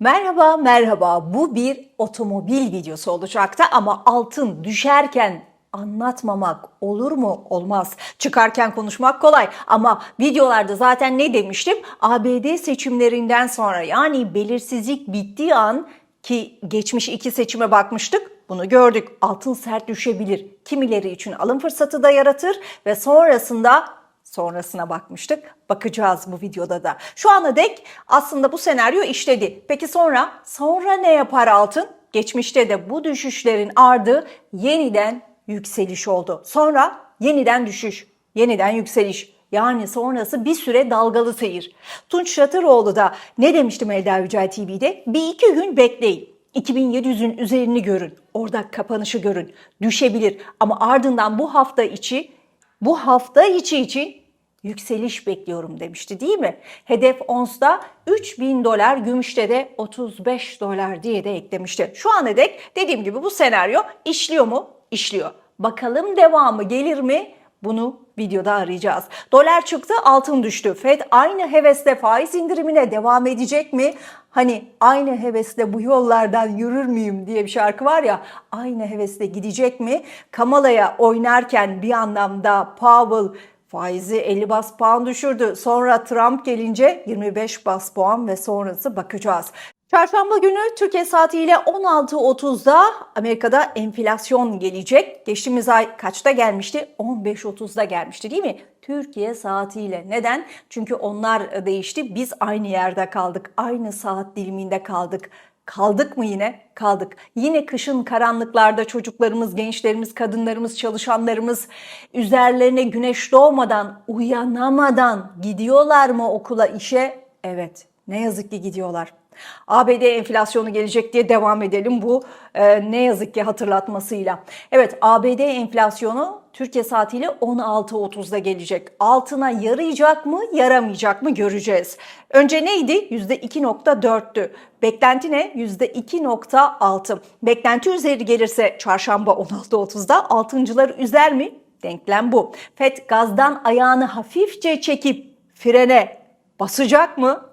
Merhaba merhaba bu bir otomobil videosu olacaktı ama altın düşerken anlatmamak olur mu? Olmaz. Çıkarken konuşmak kolay ama videolarda zaten ne demiştim? ABD seçimlerinden sonra yani belirsizlik bittiği an ki geçmiş iki seçime bakmıştık. Bunu gördük. Altın sert düşebilir. Kimileri için alım fırsatı da yaratır ve sonrasında sonrasına bakmıştık. Bakacağız bu videoda da. Şu ana dek aslında bu senaryo işledi. Peki sonra? Sonra ne yapar altın? Geçmişte de bu düşüşlerin ardı yeniden yükseliş oldu. Sonra yeniden düşüş, yeniden yükseliş. Yani sonrası bir süre dalgalı seyir. Tunç Şatıroğlu da ne demiştim Eda Yücel TV'de? Bir iki gün bekleyin. 2700'ün üzerini görün. Orada kapanışı görün. Düşebilir ama ardından bu hafta içi bu hafta içi için yükseliş bekliyorum demişti değil mi? Hedef onsta 3000 dolar, gümüşte de 35 dolar diye de eklemişti. Şu ana dek dediğim gibi bu senaryo işliyor mu? İşliyor. Bakalım devamı gelir mi? Bunu videoda arayacağız. Dolar çıktı, altın düştü. Fed aynı hevesle faiz indirimine devam edecek mi? Hani aynı hevesle bu yollardan yürür müyüm diye bir şarkı var ya. Aynı hevesle gidecek mi? Kamala'ya oynarken bir anlamda Powell faizi 50 bas puan düşürdü. Sonra Trump gelince 25 bas puan ve sonrası bakacağız. Çarşamba günü Türkiye saatiyle 16.30'da Amerika'da enflasyon gelecek. Geçtiğimiz ay kaçta gelmişti? 15.30'da gelmişti değil mi? Türkiye saatiyle. Neden? Çünkü onlar değişti. Biz aynı yerde kaldık. Aynı saat diliminde kaldık. Kaldık mı yine? Kaldık. Yine kışın karanlıklarda çocuklarımız, gençlerimiz, kadınlarımız, çalışanlarımız üzerlerine güneş doğmadan, uyanamadan gidiyorlar mı okula, işe? Evet. Ne yazık ki gidiyorlar. ABD enflasyonu gelecek diye devam edelim bu e, ne yazık ki hatırlatmasıyla. Evet ABD enflasyonu Türkiye saatiyle 16.30'da gelecek. Altına yarayacak mı yaramayacak mı göreceğiz. Önce neydi? %2.4'tü. Beklenti ne? %2.6. Beklenti üzeri gelirse çarşamba 16.30'da altıncıları üzer mi? Denklem bu. FED gazdan ayağını hafifçe çekip frene basacak mı?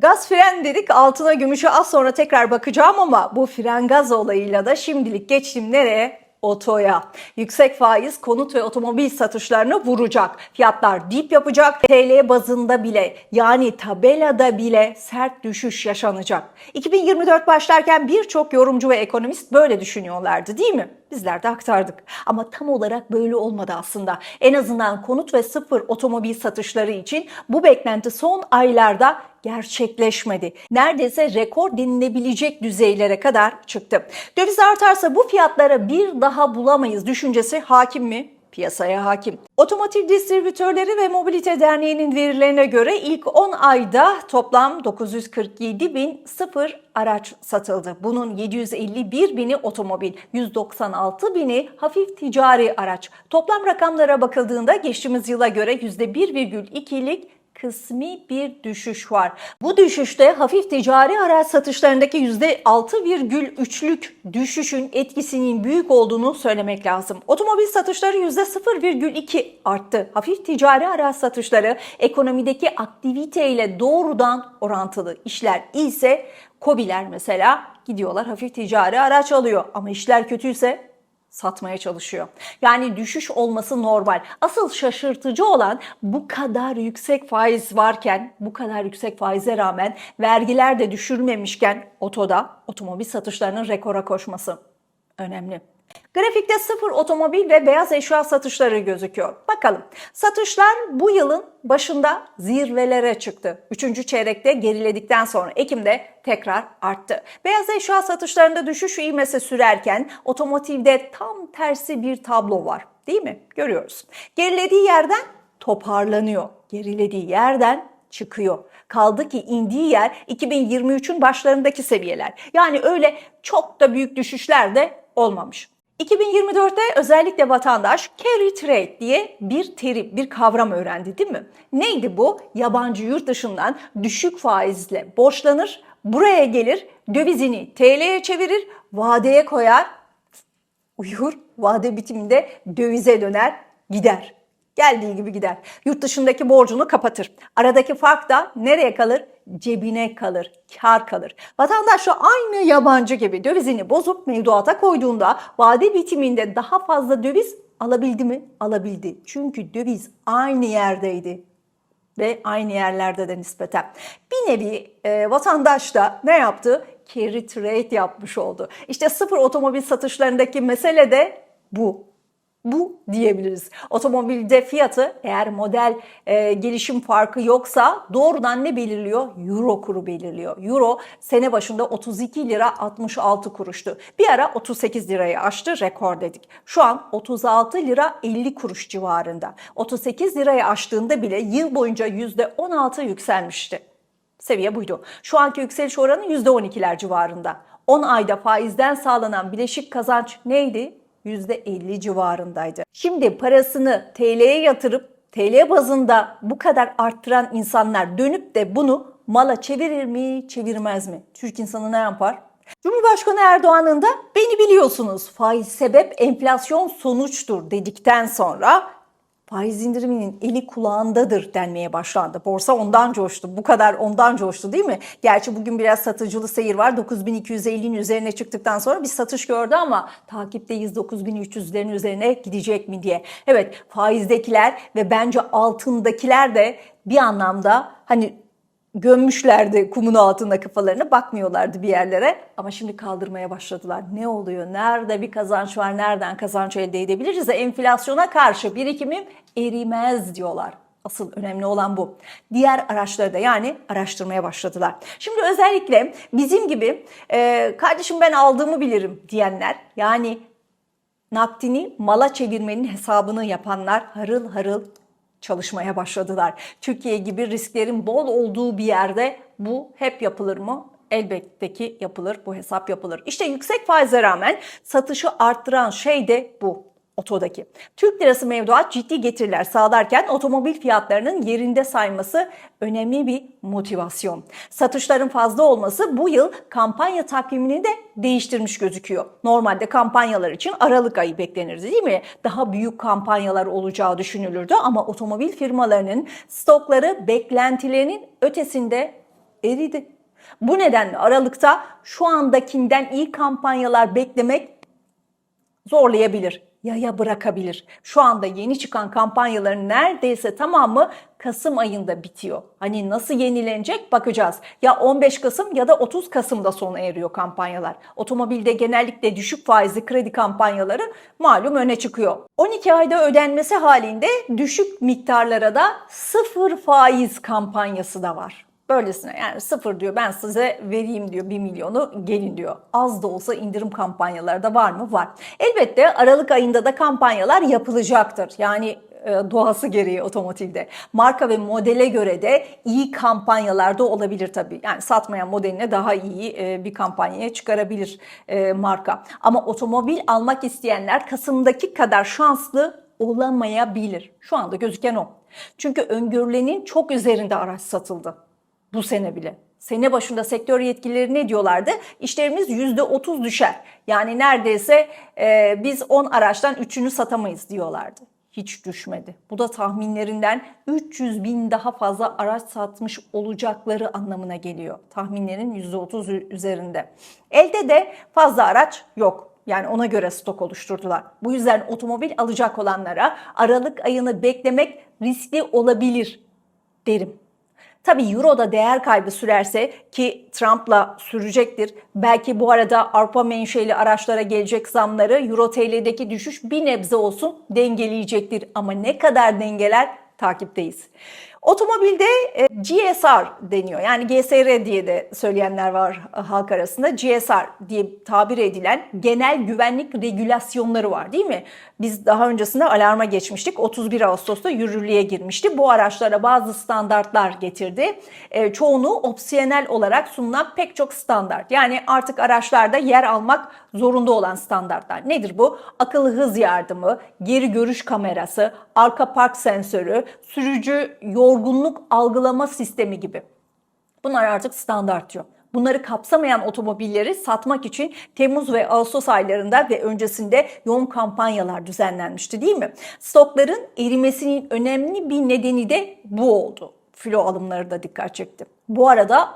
Gaz fren dedik altına gümüşe az sonra tekrar bakacağım ama bu fren gaz olayıyla da şimdilik geçtim nereye? Otoya. Yüksek faiz konut ve otomobil satışlarını vuracak. Fiyatlar dip yapacak. TL bazında bile yani tabelada bile sert düşüş yaşanacak. 2024 başlarken birçok yorumcu ve ekonomist böyle düşünüyorlardı değil mi? Bizler de aktardık. Ama tam olarak böyle olmadı aslında. En azından konut ve sıfır otomobil satışları için bu beklenti son aylarda gerçekleşmedi. Neredeyse rekor denilebilecek düzeylere kadar çıktı. Döviz artarsa bu fiyatlara bir daha bulamayız düşüncesi hakim mi? piyasaya hakim. Otomotiv Distribütörleri ve Mobilite Derneği'nin verilerine göre ilk 10 ayda toplam 947 bin sıfır araç satıldı. Bunun 751 bini otomobil, 196 bini hafif ticari araç. Toplam rakamlara bakıldığında geçtiğimiz yıla göre %1,2'lik kısmi bir düşüş var. Bu düşüşte hafif ticari araç satışlarındaki %6,3'lük düşüşün etkisinin büyük olduğunu söylemek lazım. Otomobil satışları %0,2 arttı. Hafif ticari araç satışları ekonomideki aktiviteyle doğrudan orantılı. İşler iyiyse KOBİ'ler mesela gidiyorlar hafif ticari araç alıyor ama işler kötüyse satmaya çalışıyor. Yani düşüş olması normal. Asıl şaşırtıcı olan bu kadar yüksek faiz varken, bu kadar yüksek faize rağmen vergiler de düşürmemişken otoda otomobil satışlarının rekora koşması önemli. Grafikte sıfır otomobil ve beyaz eşya satışları gözüküyor. Bakalım. Satışlar bu yılın başında zirvelere çıktı. Üçüncü çeyrekte geriledikten sonra Ekim'de tekrar arttı. Beyaz eşya satışlarında düşüş ivmesi sürerken otomotivde tam tersi bir tablo var. Değil mi? Görüyoruz. Gerilediği yerden toparlanıyor. Gerilediği yerden çıkıyor. Kaldı ki indiği yer 2023'ün başlarındaki seviyeler. Yani öyle çok da büyük düşüşler de olmamış. 2024'te özellikle vatandaş carry trade diye bir terim, bir kavram öğrendi değil mi? Neydi bu? Yabancı yurt dışından düşük faizle borçlanır, buraya gelir, dövizini TL'ye çevirir, vadeye koyar, uyur, vade bitiminde dövize döner, gider. Geldiği gibi gider. Yurt dışındaki borcunu kapatır. Aradaki fark da nereye kalır? cebine kalır, kar kalır. Vatandaş da aynı yabancı gibi dövizini bozup mevduata koyduğunda vade bitiminde daha fazla döviz alabildi mi? Alabildi. Çünkü döviz aynı yerdeydi ve aynı yerlerde de nispeten. Bir nevi e, vatandaş da ne yaptı? Carry trade yapmış oldu. İşte sıfır otomobil satışlarındaki mesele de bu. Bu diyebiliriz. Otomobilde fiyatı eğer model e, gelişim farkı yoksa doğrudan ne belirliyor? Euro kuru belirliyor. Euro sene başında 32 lira 66 kuruştu. Bir ara 38 lirayı aştı rekor dedik. Şu an 36 lira 50 kuruş civarında. 38 lirayı aştığında bile yıl boyunca %16 yükselmişti. Seviye buydu. Şu anki yükseliş oranı %12'ler civarında. 10 ayda faizden sağlanan bileşik kazanç neydi? %50 civarındaydı. Şimdi parasını TL'ye yatırıp TL bazında bu kadar arttıran insanlar dönüp de bunu mala çevirir mi, çevirmez mi? Türk insanı ne yapar? Cumhurbaşkanı Erdoğan'ın da beni biliyorsunuz faiz sebep enflasyon sonuçtur dedikten sonra faiz indiriminin eli kulağındadır denmeye başlandı. Borsa ondan coştu. Bu kadar ondan coştu değil mi? Gerçi bugün biraz satıcılı seyir var. 9250'nin üzerine çıktıktan sonra bir satış gördü ama takipteyiz 9300'lerin üzerine gidecek mi diye. Evet faizdekiler ve bence altındakiler de bir anlamda hani gömmüşlerdi kumun altında kafalarını bakmıyorlardı bir yerlere ama şimdi kaldırmaya başladılar. Ne oluyor? Nerede bir kazanç var? Nereden kazanç elde edebiliriz? Enflasyona karşı birikimim erimez diyorlar. Asıl önemli olan bu. Diğer araçları da yani araştırmaya başladılar. Şimdi özellikle bizim gibi e, kardeşim ben aldığımı bilirim diyenler yani nakdini mala çevirmenin hesabını yapanlar harıl harıl çalışmaya başladılar. Türkiye gibi risklerin bol olduğu bir yerde bu hep yapılır mı? Elbette ki yapılır, bu hesap yapılır. İşte yüksek faize rağmen satışı arttıran şey de bu otodaki. Türk lirası mevduat ciddi getiriler sağlarken otomobil fiyatlarının yerinde sayması önemli bir motivasyon. Satışların fazla olması bu yıl kampanya takvimini de değiştirmiş gözüküyor. Normalde kampanyalar için Aralık ayı beklenirdi değil mi? Daha büyük kampanyalar olacağı düşünülürdü ama otomobil firmalarının stokları beklentilerinin ötesinde eridi. Bu nedenle Aralık'ta şu andakinden iyi kampanyalar beklemek zorlayabilir yaya bırakabilir. Şu anda yeni çıkan kampanyaların neredeyse tamamı Kasım ayında bitiyor. Hani nasıl yenilenecek bakacağız. Ya 15 Kasım ya da 30 Kasım'da sona eriyor kampanyalar. Otomobilde genellikle düşük faizli kredi kampanyaları malum öne çıkıyor. 12 ayda ödenmesi halinde düşük miktarlara da sıfır faiz kampanyası da var. Böylesine yani sıfır diyor ben size vereyim diyor 1 milyonu gelin diyor. Az da olsa indirim kampanyaları da var mı? Var. Elbette Aralık ayında da kampanyalar yapılacaktır. Yani e, doğası gereği otomotivde. Marka ve modele göre de iyi kampanyalar da olabilir tabii. Yani satmayan modeline daha iyi e, bir kampanyaya çıkarabilir e, marka. Ama otomobil almak isteyenler Kasım'daki kadar şanslı olamayabilir. Şu anda gözüken o. Çünkü öngörülenin çok üzerinde araç satıldı bu sene bile. Sene başında sektör yetkilileri ne diyorlardı? İşlerimiz %30 düşer. Yani neredeyse e, biz 10 araçtan 3'ünü satamayız diyorlardı. Hiç düşmedi. Bu da tahminlerinden 300 bin daha fazla araç satmış olacakları anlamına geliyor. Tahminlerin %30 üzerinde. Elde de fazla araç yok. Yani ona göre stok oluşturdular. Bu yüzden otomobil alacak olanlara Aralık ayını beklemek riskli olabilir derim. Tabii euro da değer kaybı sürerse ki Trump'la sürecektir. Belki bu arada Avrupa menşeli araçlara gelecek zamları euro TL'deki düşüş bir nebze olsun dengeleyecektir. Ama ne kadar dengeler takipteyiz. Otomobilde e, GSR deniyor. Yani GSR diye de söyleyenler var halk arasında. GSR diye tabir edilen genel güvenlik regülasyonları var değil mi? Biz daha öncesinde alarma geçmiştik. 31 Ağustos'ta yürürlüğe girmişti. Bu araçlara bazı standartlar getirdi. E, çoğunu opsiyonel olarak sunulan pek çok standart. Yani artık araçlarda yer almak zorunda olan standartlar. Nedir bu? Akıllı hız yardımı, geri görüş kamerası, arka park sensörü, sürücü yorgunluk algılama sistemi gibi. Bunlar artık standart diyor. Bunları kapsamayan otomobilleri satmak için Temmuz ve Ağustos aylarında ve öncesinde yoğun kampanyalar düzenlenmişti değil mi? Stokların erimesinin önemli bir nedeni de bu oldu. filo alımları da dikkat çekti. Bu arada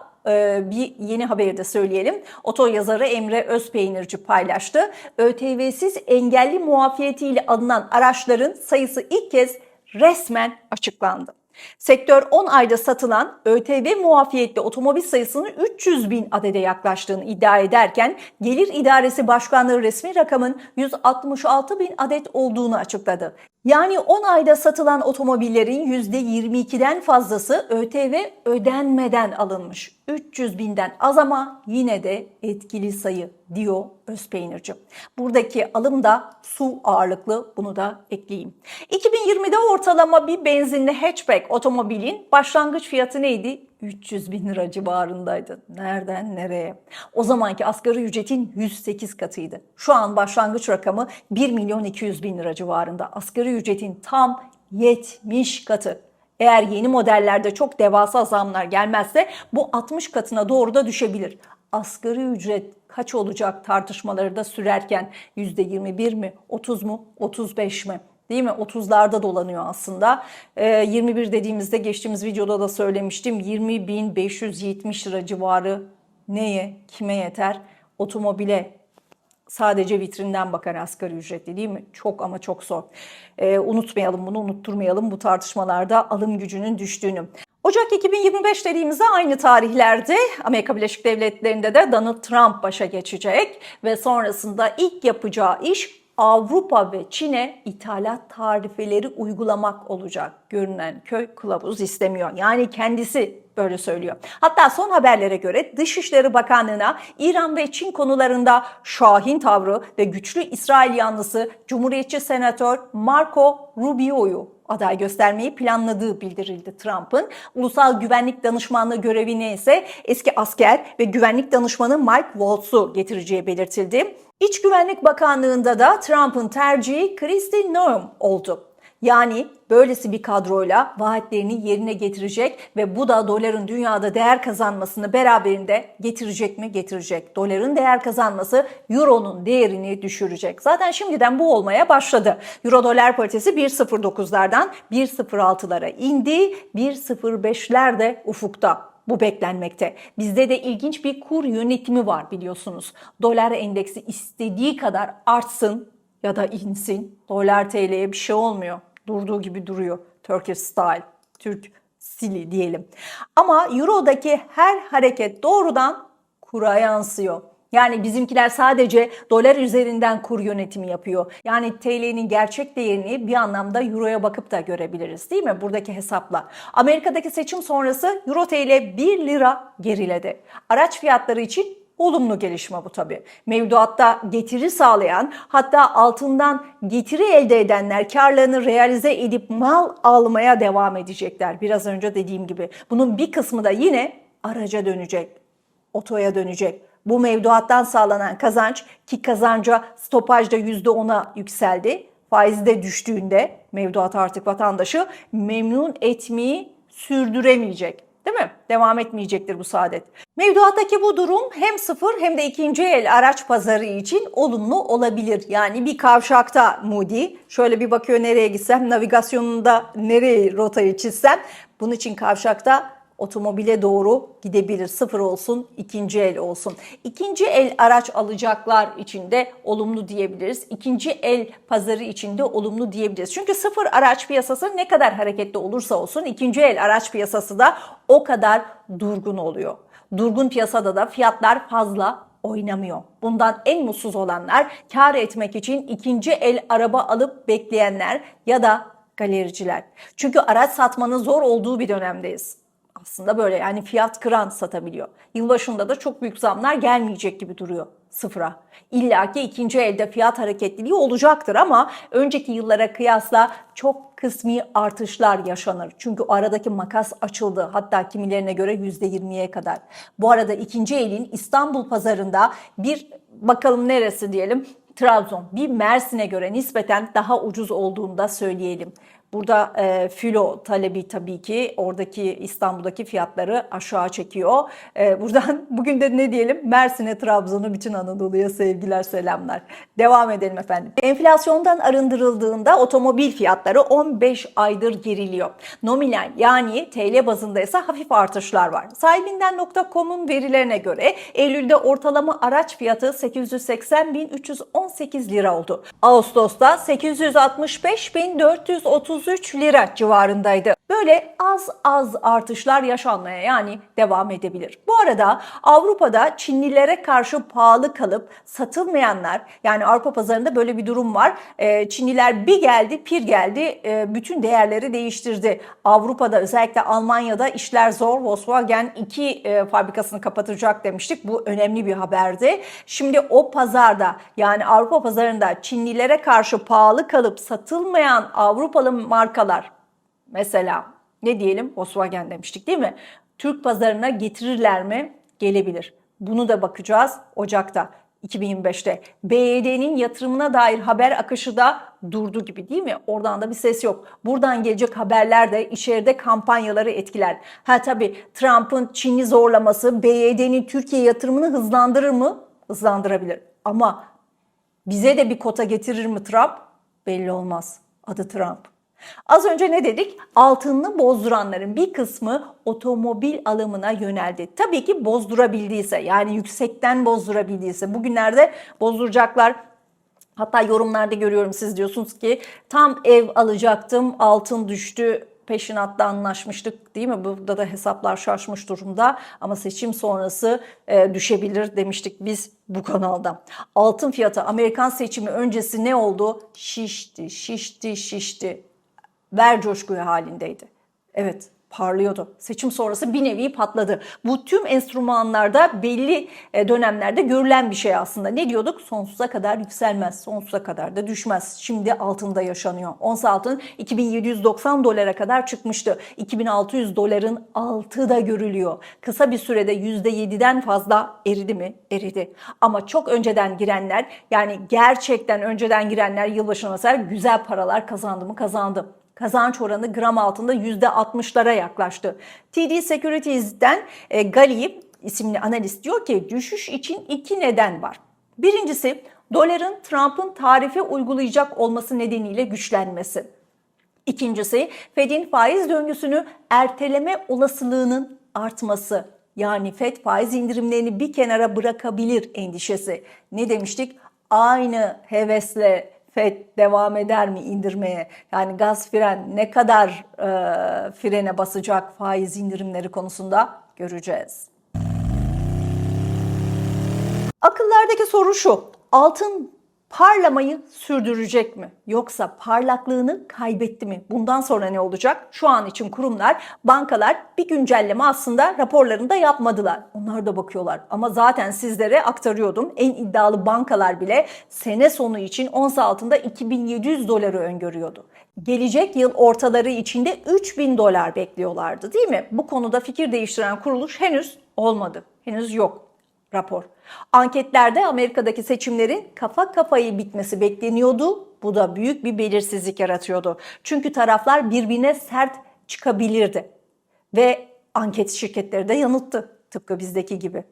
bir yeni haberi de söyleyelim. Oto yazarı Emre Özpeynirci paylaştı. ÖTV'siz engelli muafiyetiyle alınan araçların sayısı ilk kez resmen açıklandı. Sektör 10 ayda satılan ÖTV muafiyetli otomobil sayısının 300 bin adede yaklaştığını iddia ederken Gelir İdaresi Başkanlığı resmi rakamın 166 bin adet olduğunu açıkladı. Yani 10 ayda satılan otomobillerin %22'den fazlası ÖTV ödenmeden alınmış. 300 binden az ama yine de etkili sayı diyor Özpeynirci. Buradaki alım da su ağırlıklı bunu da ekleyeyim. 2020'de ortalama bir benzinli hatchback otomobilin başlangıç fiyatı neydi? 300 bin lira civarındaydı. Nereden nereye? O zamanki asgari ücretin 108 katıydı. Şu an başlangıç rakamı 1 milyon 200 bin lira civarında. Asgari ücretin tam 70 katı. Eğer yeni modellerde çok devasa zamlar gelmezse bu 60 katına doğru da düşebilir. Asgari ücret kaç olacak tartışmaları da sürerken %21 mi, 30 mu, 35 mi? Değil mi? 30'larda dolanıyor aslında. Ee, 21 dediğimizde geçtiğimiz videoda da söylemiştim. 20.570 lira civarı neye, kime yeter? Otomobile sadece vitrinden bakan asgari ücretli değil mi? Çok ama çok zor. Ee, unutmayalım bunu, unutturmayalım bu tartışmalarda alım gücünün düştüğünü. Ocak 2025 dediğimizde aynı tarihlerde Amerika Birleşik Devletleri'nde de Donald Trump başa geçecek ve sonrasında ilk yapacağı iş Avrupa ve Çin'e ithalat tarifeleri uygulamak olacak. Görünen köy kılavuz istemiyor. Yani kendisi böyle söylüyor. Hatta son haberlere göre Dışişleri Bakanlığı'na İran ve Çin konularında şahin tavrı ve güçlü İsrail yanlısı Cumhuriyetçi Senatör Marco Rubio'yu aday göstermeyi planladığı bildirildi Trump'ın. Ulusal Güvenlik Danışmanlığı görevine ise eski asker ve güvenlik danışmanı Mike Waltz'u getireceği belirtildi. İç Güvenlik Bakanlığı'nda da Trump'ın tercihi Kristi Noem oldu. Yani böylesi bir kadroyla vaatlerini yerine getirecek ve bu da doların dünyada değer kazanmasını beraberinde getirecek mi? Getirecek. Doların değer kazanması euronun değerini düşürecek. Zaten şimdiden bu olmaya başladı. Euro dolar paritesi 1.09'lardan 1.06'lara indi. 1.05'ler de ufukta. Bu beklenmekte. Bizde de ilginç bir kur yönetimi var biliyorsunuz. Dolar endeksi istediği kadar artsın ya da insin. Dolar TL'ye bir şey olmuyor. Durduğu gibi duruyor. Turkish style. Türk stili diyelim. Ama Euro'daki her hareket doğrudan kura yansıyor. Yani bizimkiler sadece dolar üzerinden kur yönetimi yapıyor. Yani TL'nin gerçek değerini bir anlamda Euro'ya bakıp da görebiliriz değil mi? Buradaki hesapla. Amerika'daki seçim sonrası Euro TL 1 lira geriledi. Araç fiyatları için olumlu gelişme bu tabii. Mevduatta getiri sağlayan hatta altından getiri elde edenler karlarını realize edip mal almaya devam edecekler. Biraz önce dediğim gibi. Bunun bir kısmı da yine araca dönecek, otoya dönecek. Bu mevduattan sağlanan kazanç ki kazanca stopajda %10'a yükseldi. Faizde düştüğünde mevduat artık vatandaşı memnun etmeyi sürdüremeyecek. Değil mi? Devam etmeyecektir bu saadet. Mevduattaki bu durum hem sıfır hem de ikinci el araç pazarı için olumlu olabilir. Yani bir kavşakta Moody şöyle bir bakıyor nereye gitsem navigasyonunda nereye rotayı çizsem bunun için kavşakta otomobile doğru gidebilir. Sıfır olsun, ikinci el olsun. İkinci el araç alacaklar için de olumlu diyebiliriz. İkinci el pazarı için de olumlu diyebiliriz. Çünkü sıfır araç piyasası ne kadar hareketli olursa olsun ikinci el araç piyasası da o kadar durgun oluyor. Durgun piyasada da fiyatlar fazla oynamıyor. Bundan en mutsuz olanlar kar etmek için ikinci el araba alıp bekleyenler ya da galericiler. Çünkü araç satmanın zor olduğu bir dönemdeyiz aslında böyle yani fiyat kıran satabiliyor. Yılbaşında da çok büyük zamlar gelmeyecek gibi duruyor sıfıra. İlla ki ikinci elde fiyat hareketliliği olacaktır ama önceki yıllara kıyasla çok kısmi artışlar yaşanır. Çünkü aradaki makas açıldı. Hatta kimilerine göre %20'ye kadar. Bu arada ikinci elin İstanbul pazarında bir bakalım neresi diyelim Trabzon bir Mersin'e göre nispeten daha ucuz olduğunu da söyleyelim. Burada e, filo talebi tabii ki oradaki İstanbul'daki fiyatları aşağı çekiyor. E, buradan bugün de ne diyelim? Mersin'e, Trabzon'a, bütün Anadolu'ya sevgiler, selamlar. Devam edelim efendim. Enflasyondan arındırıldığında otomobil fiyatları 15 aydır geriliyor. Nominal yani TL bazında ise hafif artışlar var. Sahibinden.com'un verilerine göre Eylül'de ortalama araç fiyatı 880.318 lira oldu. Ağustos'ta 865.433 lira civarındaydı. Böyle az az artışlar yaşanmaya yani devam edebilir. Bu arada Avrupa'da Çinlilere karşı pahalı kalıp satılmayanlar yani Avrupa pazarında böyle bir durum var. Ee, Çinliler bir geldi pir geldi e, bütün değerleri değiştirdi. Avrupa'da özellikle Almanya'da işler zor. Volkswagen iki e, fabrikasını kapatacak demiştik. Bu önemli bir haberdi. Şimdi o pazarda yani Avrupa pazarında Çinlilere karşı pahalı kalıp satılmayan Avrupalı markalar Mesela ne diyelim Volkswagen demiştik değil mi? Türk pazarına getirirler mi? Gelebilir. Bunu da bakacağız Ocak'ta 2025'te. BYD'nin yatırımına dair haber akışı da durdu gibi değil mi? Oradan da bir ses yok. Buradan gelecek haberler de içeride kampanyaları etkiler. Ha tabii Trump'ın Çin'i zorlaması BYD'nin Türkiye yatırımını hızlandırır mı? Hızlandırabilir. Ama bize de bir kota getirir mi Trump? Belli olmaz. Adı Trump. Az önce ne dedik? Altınını bozduranların bir kısmı otomobil alımına yöneldi. Tabii ki bozdurabildiyse yani yüksekten bozdurabildiyse bugünlerde bozduracaklar. Hatta yorumlarda görüyorum siz diyorsunuz ki tam ev alacaktım altın düştü peşinatta anlaşmıştık değil mi? Burada da hesaplar şaşmış durumda ama seçim sonrası e, düşebilir demiştik biz bu kanalda. Altın fiyatı Amerikan seçimi öncesi ne oldu? Şişti, şişti, şişti ver coşkuyu halindeydi. Evet parlıyordu. Seçim sonrası bir nevi patladı. Bu tüm enstrümanlarda belli e, dönemlerde görülen bir şey aslında. Ne diyorduk? Sonsuza kadar yükselmez, sonsuza kadar da düşmez. Şimdi altında yaşanıyor. Ons altın 2790 dolara kadar çıkmıştı. 2600 doların altı da görülüyor. Kısa bir sürede %7'den fazla eridi mi? Eridi. Ama çok önceden girenler yani gerçekten önceden girenler yılbaşına mesela güzel paralar kazandı mı? Kazandı kazanç oranı gram altında %60'lara yaklaştı. TD Securities'den e, Gali isimli analist diyor ki düşüş için iki neden var. Birincisi doların Trump'ın tarife uygulayacak olması nedeniyle güçlenmesi. İkincisi Fed'in faiz döngüsünü erteleme olasılığının artması. Yani Fed faiz indirimlerini bir kenara bırakabilir endişesi. Ne demiştik? Aynı hevesle FED devam eder mi indirmeye? Yani gaz fren ne kadar e, frene basacak faiz indirimleri konusunda göreceğiz. Akıllardaki soru şu. Altın parlamayı sürdürecek mi? Yoksa parlaklığını kaybetti mi? Bundan sonra ne olacak? Şu an için kurumlar, bankalar bir güncelleme aslında raporlarında yapmadılar. Onlar da bakıyorlar. Ama zaten sizlere aktarıyordum. En iddialı bankalar bile sene sonu için ons altında 2700 doları öngörüyordu. Gelecek yıl ortaları içinde 3000 dolar bekliyorlardı değil mi? Bu konuda fikir değiştiren kuruluş henüz olmadı. Henüz yok rapor. Anketlerde Amerika'daki seçimlerin kafa kafayı bitmesi bekleniyordu. Bu da büyük bir belirsizlik yaratıyordu. Çünkü taraflar birbirine sert çıkabilirdi. Ve anket şirketleri de yanılttı. Tıpkı bizdeki gibi.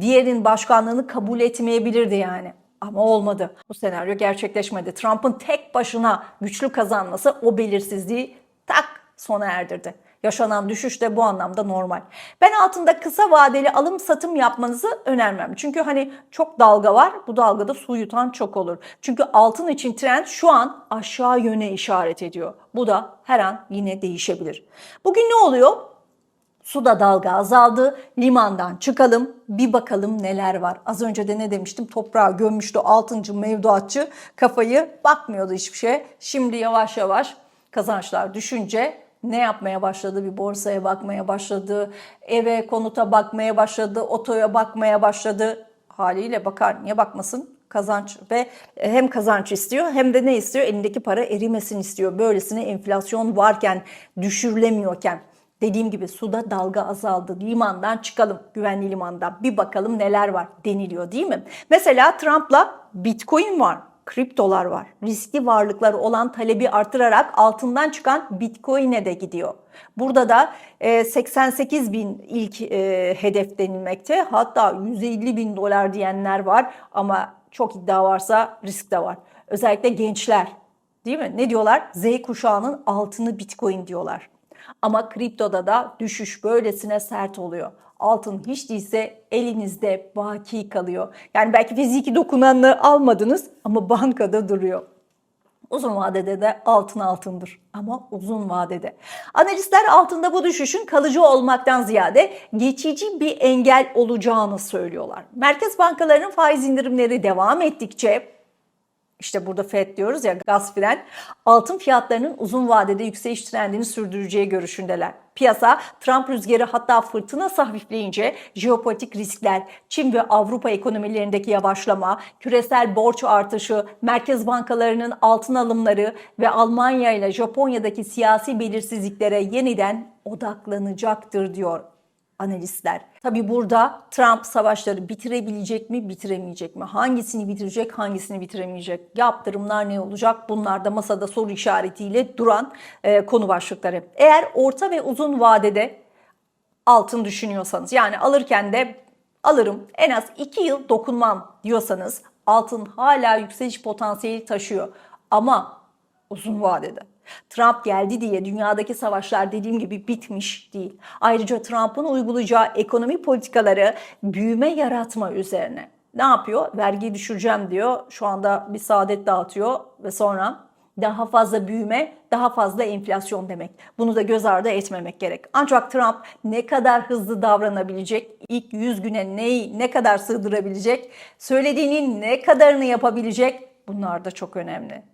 Diğerin başkanlığını kabul etmeyebilirdi yani. Ama olmadı. Bu senaryo gerçekleşmedi. Trump'ın tek başına güçlü kazanması o belirsizliği tak sona erdirdi. Yaşanan düşüş de bu anlamda normal. Ben altında kısa vadeli alım satım yapmanızı önermem. Çünkü hani çok dalga var. Bu dalgada su yutan çok olur. Çünkü altın için trend şu an aşağı yöne işaret ediyor. Bu da her an yine değişebilir. Bugün ne oluyor? Suda dalga azaldı. Limandan çıkalım. Bir bakalım neler var. Az önce de ne demiştim? Toprağı gömmüştü altıncı mevduatçı. Kafayı bakmıyordu hiçbir şey. Şimdi yavaş yavaş kazançlar düşünce ne yapmaya başladı? Bir borsaya bakmaya başladı, eve, konuta bakmaya başladı, otoya bakmaya başladı. Haliyle bakar, niye bakmasın? Kazanç ve hem kazanç istiyor hem de ne istiyor? Elindeki para erimesin istiyor. Böylesine enflasyon varken, düşürülemiyorken. Dediğim gibi suda dalga azaldı. Limandan çıkalım, güvenli limandan. Bir bakalım neler var deniliyor değil mi? Mesela Trump'la Bitcoin var. Kriptolar var. Riskli varlıklar olan talebi artırarak altından çıkan Bitcoin'e de gidiyor. Burada da e, 88 bin ilk e, hedef denilmekte. Hatta 150 bin dolar diyenler var ama çok iddia varsa risk de var. Özellikle gençler değil mi? Ne diyorlar? Z kuşağının altını Bitcoin diyorlar. Ama kriptoda da düşüş böylesine sert oluyor. Altın hiç değilse elinizde baki kalıyor. Yani belki fiziki dokunanını almadınız ama bankada duruyor. Uzun vadede de altın altındır ama uzun vadede. Analistler altında bu düşüşün kalıcı olmaktan ziyade geçici bir engel olacağını söylüyorlar. Merkez bankalarının faiz indirimleri devam ettikçe işte burada FED diyoruz ya gaz fren altın fiyatlarının uzun vadede yükseliş trendini sürdüreceği görüşündeler. Piyasa Trump rüzgarı hatta fırtına hafifleyince jeopolitik riskler, Çin ve Avrupa ekonomilerindeki yavaşlama, küresel borç artışı, merkez bankalarının altın alımları ve Almanya ile Japonya'daki siyasi belirsizliklere yeniden odaklanacaktır diyor analistler. Tabi burada Trump savaşları bitirebilecek mi, bitiremeyecek mi? Hangisini bitirecek, hangisini bitiremeyecek? Yaptırımlar ne olacak? Bunlar da masada soru işaretiyle duran e, konu başlıkları. Eğer orta ve uzun vadede altın düşünüyorsanız yani alırken de alırım en az 2 yıl dokunmam diyorsanız altın hala yükseliş potansiyeli taşıyor. Ama uzun vadede Trump geldi diye dünyadaki savaşlar dediğim gibi bitmiş değil. Ayrıca Trump'ın uygulayacağı ekonomi politikaları büyüme yaratma üzerine. Ne yapıyor? Vergiyi düşüreceğim diyor. Şu anda bir saadet dağıtıyor ve sonra daha fazla büyüme, daha fazla enflasyon demek. Bunu da göz ardı etmemek gerek. Ancak Trump ne kadar hızlı davranabilecek, ilk 100 güne neyi ne kadar sığdırabilecek, söylediğinin ne kadarını yapabilecek bunlar da çok önemli.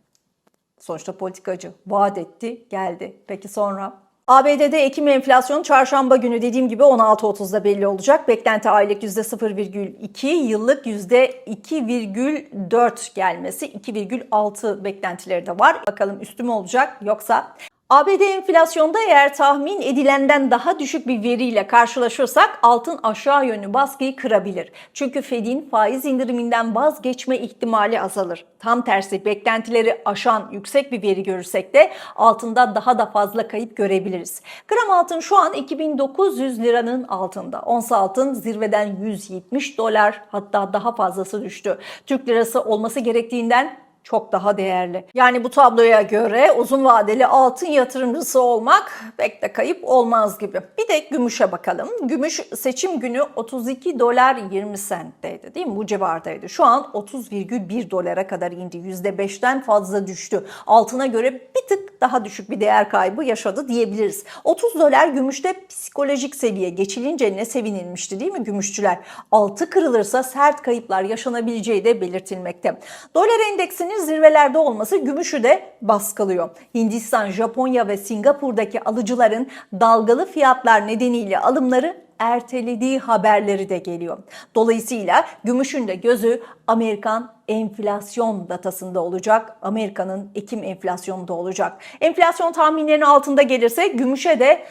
Sonuçta politikacı vaat etti, geldi. Peki sonra? ABD'de Ekim enflasyonu çarşamba günü dediğim gibi 16.30'da belli olacak. Beklenti aylık %0,2, yıllık %2,4 gelmesi. 2,6 beklentileri de var. Bakalım üstü mü olacak yoksa ABD enflasyonda eğer tahmin edilenden daha düşük bir veriyle karşılaşırsak altın aşağı yönlü baskıyı kırabilir. Çünkü Fed'in faiz indiriminden vazgeçme ihtimali azalır. Tam tersi beklentileri aşan yüksek bir veri görürsek de altında daha da fazla kayıp görebiliriz. Gram altın şu an 2900 liranın altında. Ons altın zirveden 170 dolar hatta daha fazlası düştü. Türk lirası olması gerektiğinden çok daha değerli. Yani bu tabloya göre uzun vadeli altın yatırımcısı olmak pek de kayıp olmaz gibi. Bir de gümüşe bakalım. Gümüş seçim günü 32 dolar 20 centteydi değil mi? Bu civardaydı. Şu an 30,1 dolara kadar indi. %5'ten fazla düştü. Altına göre bir tık daha düşük bir değer kaybı yaşadı diyebiliriz. 30 dolar gümüşte psikolojik seviye geçilince ne sevinilmişti değil mi gümüşçüler? Altı kırılırsa sert kayıplar yaşanabileceği de belirtilmekte. Dolar endeksinin zirvelerde olması gümüşü de baskılıyor. Hindistan, Japonya ve Singapur'daki alıcıların dalgalı fiyatlar nedeniyle alımları ertelediği haberleri de geliyor. Dolayısıyla gümüşün de gözü Amerikan enflasyon datasında olacak. Amerika'nın Ekim enflasyonunda olacak. Enflasyon tahminlerinin altında gelirse gümüşe de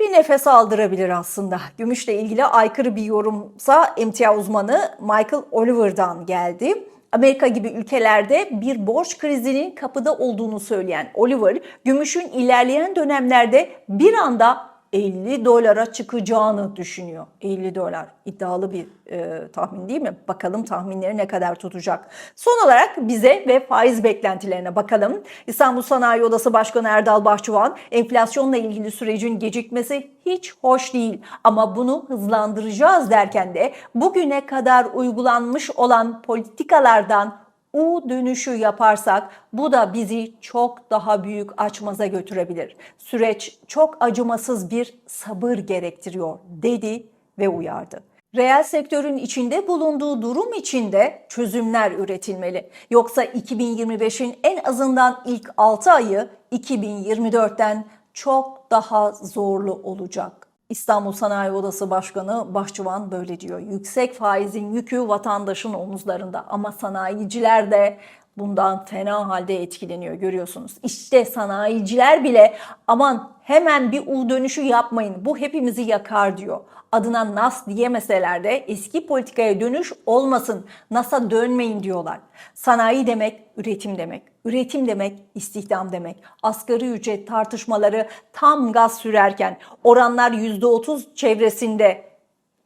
bir nefes aldırabilir aslında. Gümüşle ilgili aykırı bir yorumsa emtia uzmanı Michael Oliver'dan geldi. Amerika gibi ülkelerde bir borç krizinin kapıda olduğunu söyleyen Oliver, gümüşün ilerleyen dönemlerde bir anda 50 dolara çıkacağını düşünüyor. 50 dolar iddialı bir e, tahmin değil mi? Bakalım tahminleri ne kadar tutacak. Son olarak bize ve faiz beklentilerine bakalım. İstanbul Sanayi Odası Başkanı Erdal Bahçıvan, enflasyonla ilgili sürecin gecikmesi hiç hoş değil ama bunu hızlandıracağız derken de bugüne kadar uygulanmış olan politikalardan U dönüşü yaparsak bu da bizi çok daha büyük açmaza götürebilir. Süreç çok acımasız bir sabır gerektiriyor dedi ve uyardı. Reel sektörün içinde bulunduğu durum içinde çözümler üretilmeli. Yoksa 2025'in en azından ilk 6 ayı 2024'ten çok daha zorlu olacak. İstanbul Sanayi Odası Başkanı Bahçıvan böyle diyor. Yüksek faizin yükü vatandaşın omuzlarında ama sanayiciler de bundan fena halde etkileniyor görüyorsunuz. İşte sanayiciler bile aman hemen bir U dönüşü yapmayın bu hepimizi yakar diyor. Adına NAS diyemeseler de eski politikaya dönüş olmasın, NAS'a dönmeyin diyorlar. Sanayi demek üretim demek. Üretim demek istihdam demek. Asgari ücret tartışmaları tam gaz sürerken, oranlar %30 çevresinde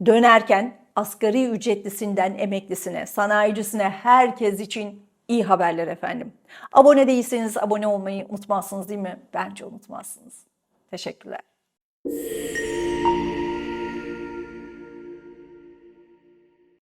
dönerken asgari ücretlisinden emeklisine, sanayicisine herkes için iyi haberler efendim. Abone değilseniz abone olmayı unutmazsınız değil mi? Bence unutmazsınız. Teşekkürler.